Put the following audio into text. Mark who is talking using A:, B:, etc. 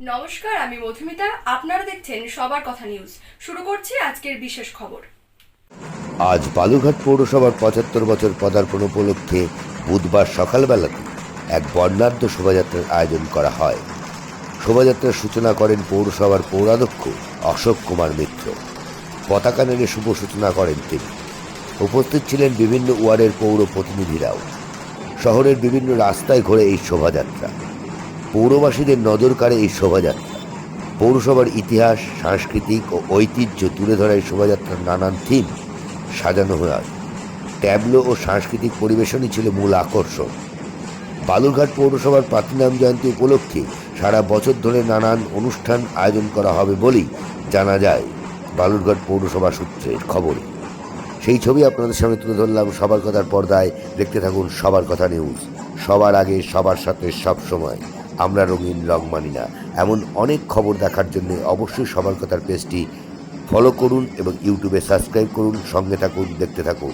A: নমস্কার, আমি মধুমিতা। আপনারা দেখছেন সবার কথা নিউজ। শুরু করছি আজকের বিশেষ খবর।
B: আজ বালুঘাট পৌরসভার পঁচাত্তর বছর পদার্পণ উপলক্ষে বুধবার সকালবেলাতে এক বর্ণাঢ্য শোভাযাত্রার আয়োজন করা হয়। শোভাযাত্রার সূচনা করেন পৌরসভার পৌরাধ্যক্ষ অশোক কুমার মিত্র। পতাকা নেড়ে শুভ সূচনা করেন তিনি। উপস্থিত ছিলেন বিভিন্ন ওয়ার্ডের পৌর প্রতিনিধিরাও শহরের বিভিন্ন রাস্তায় ঘোরে এই শোভাযাত্রা। পৌরবাসীদের নজর কাড়ে এই শোভাযাত্রা। পৌরসভার ইতিহাস, সাংস্কৃতিক ও ঐতিহ্য তুলে ধরা এই শোভাযাত্রার নানান থিম সাজানো হয়ে হয় ট্যাবলো ও সাংস্কৃতিক পরিবেশনই ছিল মূল আকর্ষণ। বালুরঘাট পৌরসভার প্লাটিনাম জয়ন্তী উপলক্ষে সারা বছর ধরে নানান অনুষ্ঠান আয়োজন করা হবে বলেই জানা যায় বালুরঘাট পৌরসভা সূত্রের খবরে। সেই ছবি আপনাদের সামনে তুলে ধরলাম। সবার কথার পর্দায় দেখতে থাকুন সবার কথা নিউজ। সবার আগে, সবার সাথে সব সময়। আমরা রঙিন রং মানি না। এমন অনেক খবর দেখার জন্য অবশ্যই সবার কথার পেজটি ফলো করুন এবং ইউটিউবে সাবস্ক্রাইব করুন। সঙ্গে থাকুন, দেখতে থাকুন।